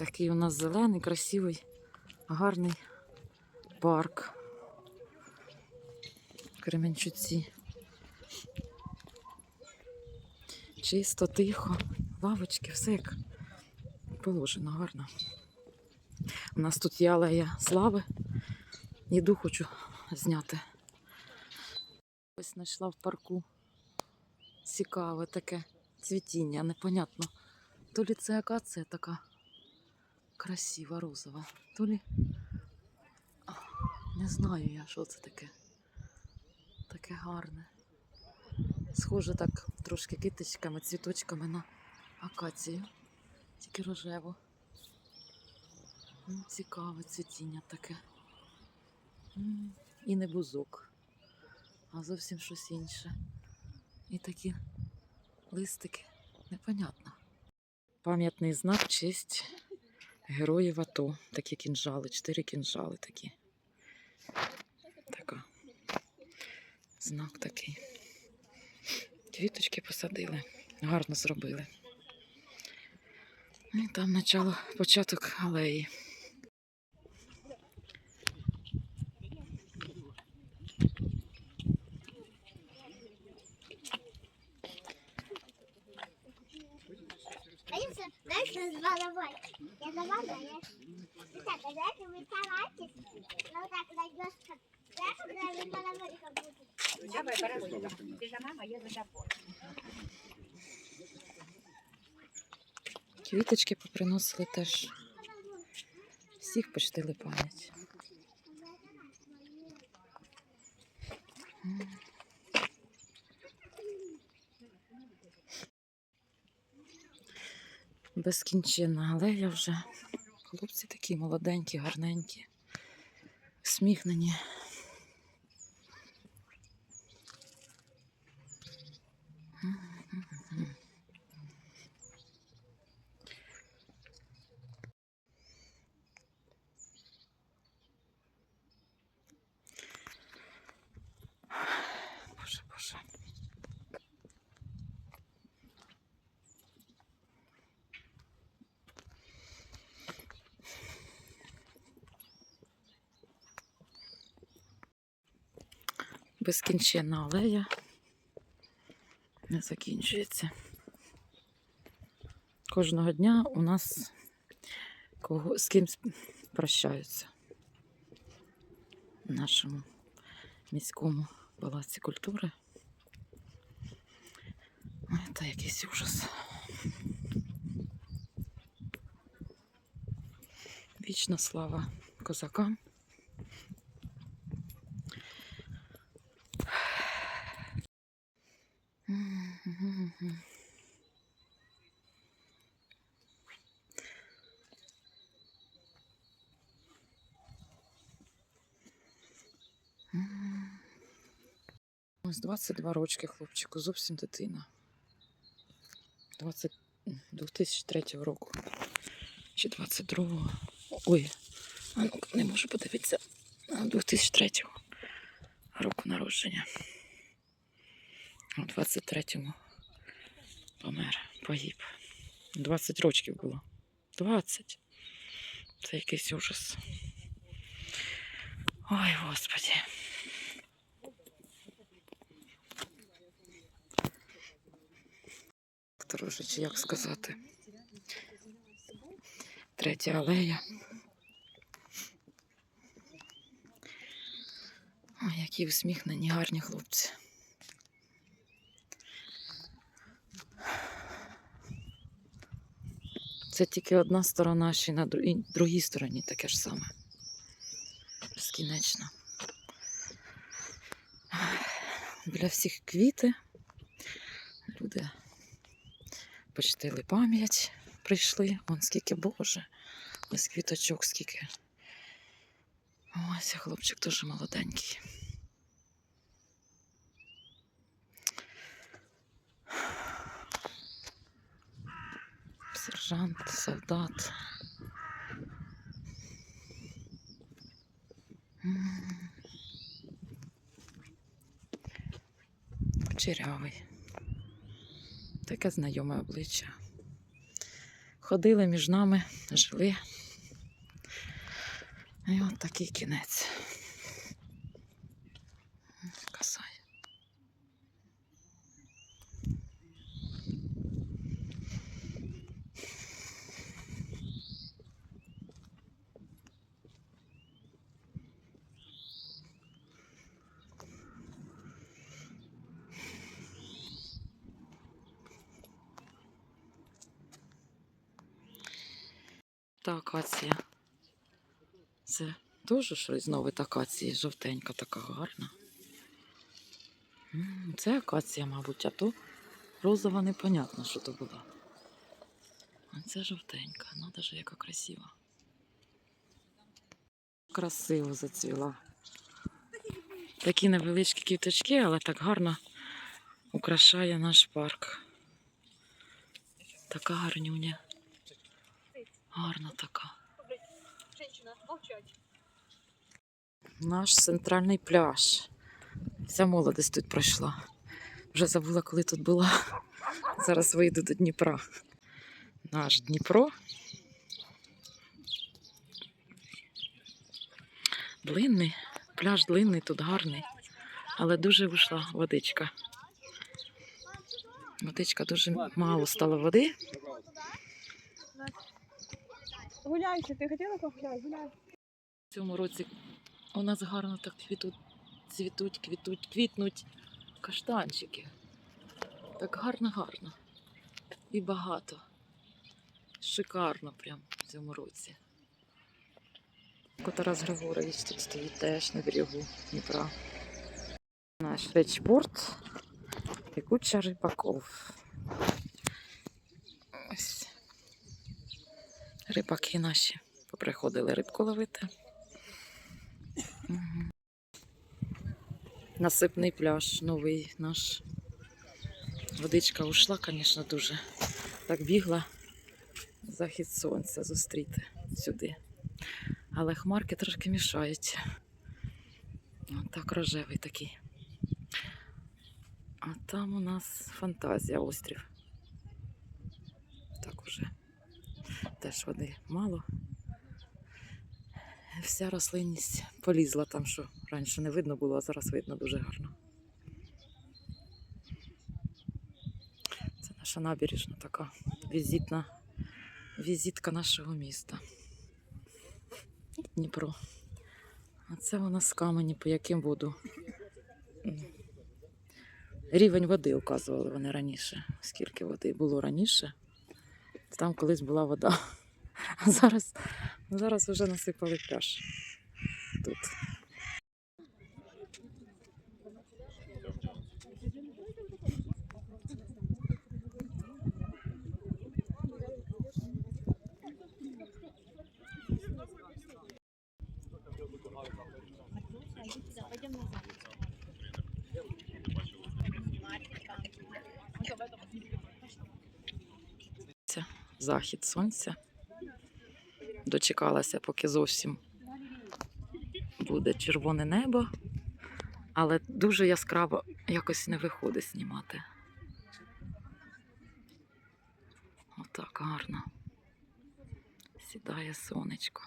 Такий у нас зелений, красивий, гарний парк. Кременчуці. Чисто, тихо, лавочки, все як положено, гарно. У нас тут є алея слави. Їду хочу зняти. Ось знайшла в парку. Цікаве таке цвітіння, непонятно. То лі це акація така красива, розова, то лі. Не знаю я, що це таке. Таке гарне. Схоже так трошки китичками, цвіточками на акацію. Тільки рожево. Цікаве цвітіння таке. І не бузок, а зовсім щось інше. І такі листики. Непонятно. Пам'ятний знак честь героїв АТО. Такі кінжали, чотири кінжали такі. Така. Знак такий. Квіточки посадили, гарно зробили. І там начало, початок алеї. А я все, знаешь, назвала Я давала, я... Итак, а дальше вы так, будет. Давай, паровозиком. ты ж мама, я за тобой. Квіточки поприносили теж. Всіх почтили пам'ять. Безкінченна алея вже. Хлопці такі молоденькі, гарненькі, сміхнені. Боже, боже. Безкінченна алея не закінчується. Кожного дня у нас кого, з кимсь прощаються в нашому міському палаці культури. Ой, Це якийсь ужас. Вічна слава козакам. Ось 22 рочки хлопчику, зовсім дитина. 20... 2003 року. Чи 22-го. Ой, а ну, не можу подивитися. А, 2003 року народження. У 23-му помер, погиб. 20 років було. 20. Це якийсь ужас. Ой, господи. Дороже, чи як сказати. Третя алея. Ой, які усміхнені, гарні хлопці. Це тільки одна сторона, ще й на другій стороні таке ж саме. Безкінечно. Біля всіх квіти. Люди почтили пам'ять, прийшли. Вон скільки Боже. Ось квіточок, скільки. Ось хлопчик дуже молоденький. Сержант, солдат. Кучерявий. Таке знайоме обличчя. ходили між нами, жили. І от такий кінець. Та акація. Це теж щось нове акації, жовтенька, така гарна. Це акація, мабуть, а то розова непонятно, що то була. А це жовтенька, надо ж, яка красива. Красиво зацвіла. Такі невеличкі квіточки, але так гарно украшає наш парк. Така гарнюня. Гарна така. Наш центральний пляж. Вся молодість тут пройшла. Вже забула, коли тут була. Зараз вийду до Дніпра. Наш Дніпро. Длинний. Пляж длинний, тут гарний. Але дуже вийшла водичка. Водичка дуже мало стало води. Гуляйте, ти хотіла погуляти? Гуляй. В цьому році у нас гарно так цвітуть, цвітуть, квітуть, квітнуть каштанчики. Так гарно-гарно. І багато. Шикарно прям в цьому році. Тарас Григорович тут стоїть теж на берегу Дніпра. Наш речпорт і куча рибаков. Ось. Рибаки наші поприходили рибку ловити. Мгм. Насипний пляж, новий наш. Водичка ушла, звісно, дуже. Так бігла захід сонця зустріти сюди. Але хмарки трошки мішають. От так рожевий такий. А там у нас фантазія острів. Так уже. Теж води мало. Вся рослинність полізла там, що раніше не видно було, а зараз видно дуже гарно. Це наша набережна така візитна, візитка нашого міста. Дніпро. А це у нас камені, по яким воду. Рівень води указували вони раніше. Скільки води було раніше. Там колись була вода. А зараз, зараз вже насипали пляж. Тут. Це захід сонця. Дочекалася, поки зовсім буде червоне небо, але дуже яскраво якось не виходить знімати. Отак гарно. Сідає сонечко.